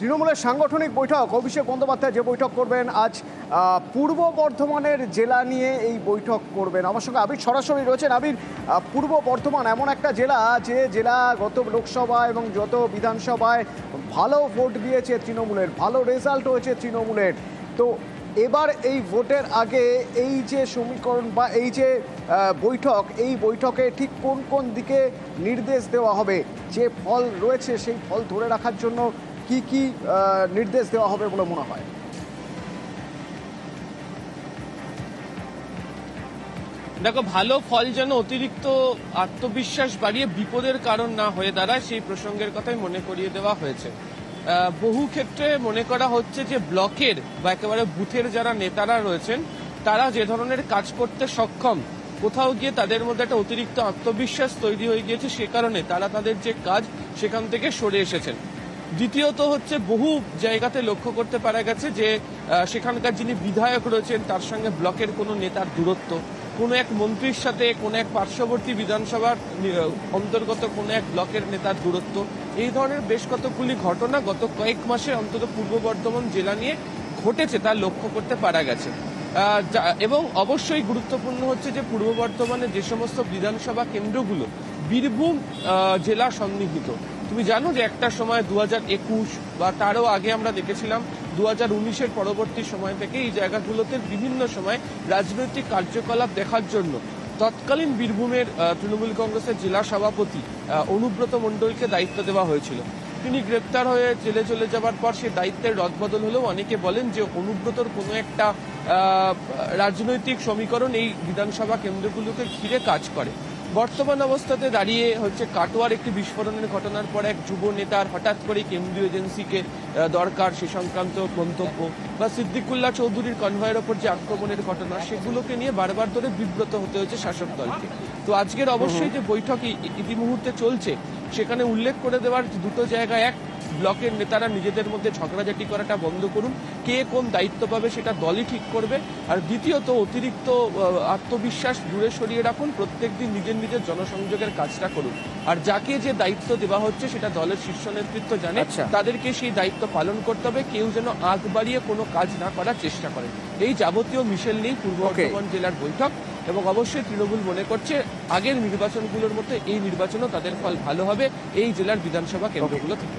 তৃণমূলের সাংগঠনিক বৈঠক, অভিষেক বন্দ্যোপাধ্যায় যে বৈঠক করবেন, আজ পূর্ব বর্ধমানের জেলা নিয়ে এই বৈঠক করবেন। আমার সঙ্গে আবির সরাসরি রয়েছেন। আবির পূর্ব বর্ধমান এমন একটা জেলা যে জেলা গত লোকসভা এবং যত বিধানসভায় ভালো ভোট দিয়েছে তৃণমূলের, ভালো রেজাল্ট হয়েছে তৃণমূলের। তো এবার এই ভোটের আগে এই যে সমীকরণ বা এই যে বৈঠক, এই বৈঠকে ঠিক কোন কোন দিকে নির্দেশ দেওয়া হবে? যে ফল রয়েছে সেই ফল ধরে রাখার জন্য কি কি নির্দেশ দেওয়া হবে বলে মনে হয়? দেখো, ভালো ফল যেন অতিরিক্ত আত্মবিশ্বাস বাড়িয়ে বিপদের কারণ না হয়ে দাঁড়ায়, সেই প্রসঙ্গের কথাই মনে করিয়ে দেওয়া হয়েছে। বহু ক্ষেত্রে মনে করা হচ্ছে যে ব্লকের বা একেবারে বুথের যারা নেতারা রয়েছেন, তারা যে ধরনের কাজ করতে সক্ষম, কোথাও গিয়ে তাদের মধ্যে একটা অতিরিক্ত আত্মবিশ্বাস তৈরি হয়ে গিয়েছে, সে কারণে তারা তাদের যে কাজ সেখান থেকে সরে এসেছেন। দ্বিতীয়ত হচ্ছে বহু জায়গাতে লক্ষ্য করতে পারা গেছে যে সেখানকার যিনি বিধায়ক রয়েছেন, তার সঙ্গে ব্লকের কোনো নেতার দূরত্ব। কোনো এক মন্ত্রীর সাথে কোনো এক পার্শ্ববর্তী বিধানসভার অন্তর্গত কোনো এক ব্লকের নেতার দূরত্ব। এই ধরনের বেশ কতগুলি ঘটনা গত কয়েক মাসে অন্তত পূর্ব বর্ধমান জেলা নিয়ে ঘটেছে তা লক্ষ্য করতে পারা গেছে। এবং অবশ্যই গুরুত্বপূর্ণ হচ্ছে যে, পূর্ব বর্ধমানে যে সমস্ত বিধানসভা কেন্দ্রগুলো বীরভূম জেলা সন্নিহিত। তুমি জানো যে একটা সময় দু হাজার একুশ বা তারও আগে আমরা দেখেছিলাম দু হাজার উনিশের পরবর্তী সময় থেকে এই জায়গাগুলোতে বিভিন্ন সময় রাজনৈতিক কার্যকলাপ দেখার জন্য। তৎকালীন বীরভূমের তৃণমূল কংগ্রেসের জেলা সভাপতি অনুব্রত মণ্ডলকে দায়িত্ব দেওয়া হয়েছিল। তিনি গ্রেপ্তার হয়ে জেলে চলে যাওয়ার পর সে দায়িত্বের রদবদল হলেও অনেকে বলেন যে অনুব্রতর কোনো একটা রাজনৈতিক সমীকরণ এই বিধানসভা কেন্দ্রগুলোকে ঘিরে কাজ করে। বর্তমান অবস্থাতে দাঁড়িয়ে হচ্ছে কাটোয়ার একটি বিস্ফোরণের ঘটনার পর এক যুব নেতার হঠাৎ করে কেন্দ্রীয় এজেন্সিকে দরকার সে সংক্রান্ত মন্তব্য বা সিদ্দিকুল্লাহ চৌধুরীর কনভয়ের ওপর যে আক্রমণের ঘটনা, সেগুলোকে নিয়ে বারবার ধরে বিব্রত হতে হয়েছে শাসক দলকে। তো আজকের অবশ্যই যে বৈঠক ইতিমুহূর্তে চলছে, সেখানে উল্লেখ করে দেওয়ার দুটো জায়গা এক, ব্লকের নেতারা নিজেদের মধ্যে ঝগড়াঝাটি করাটা বন্ধ করুন কে কোন দায়িত্ব পাবে সেটা দলই ঠিক করবে। আর দ্বিতীয়ত অতিরিক্ত আত্মবিশ্বাস দূরে সরিয়ে রাখুন প্রত্যেকদিন নিজের নিজের জনসংযোগের কাজটা করুন। আর যাকে যে দায়িত্ব দেওয়া হচ্ছে সেটা দলের শীর্ষ নেতৃত্ব জানে আচ্ছা। তাদেরকে সেই দায়িত্ব পালন করতে হবে কেউ যেন আগ বাড়িয়ে কোনো কাজ না করার চেষ্টা করে। এই যাবতীয় মিশেল নেই পূর্ব. বর্ধমান জেলার বৈঠক এবং অবশ্যই তৃণমূল মনে করছে আগের নির্বাচনগুলোর মধ্যে এই নির্বাচনও তাদের ফল ভালো হবে এই জেলার বিধানসভা কেন্দ্রগুলো থেকে।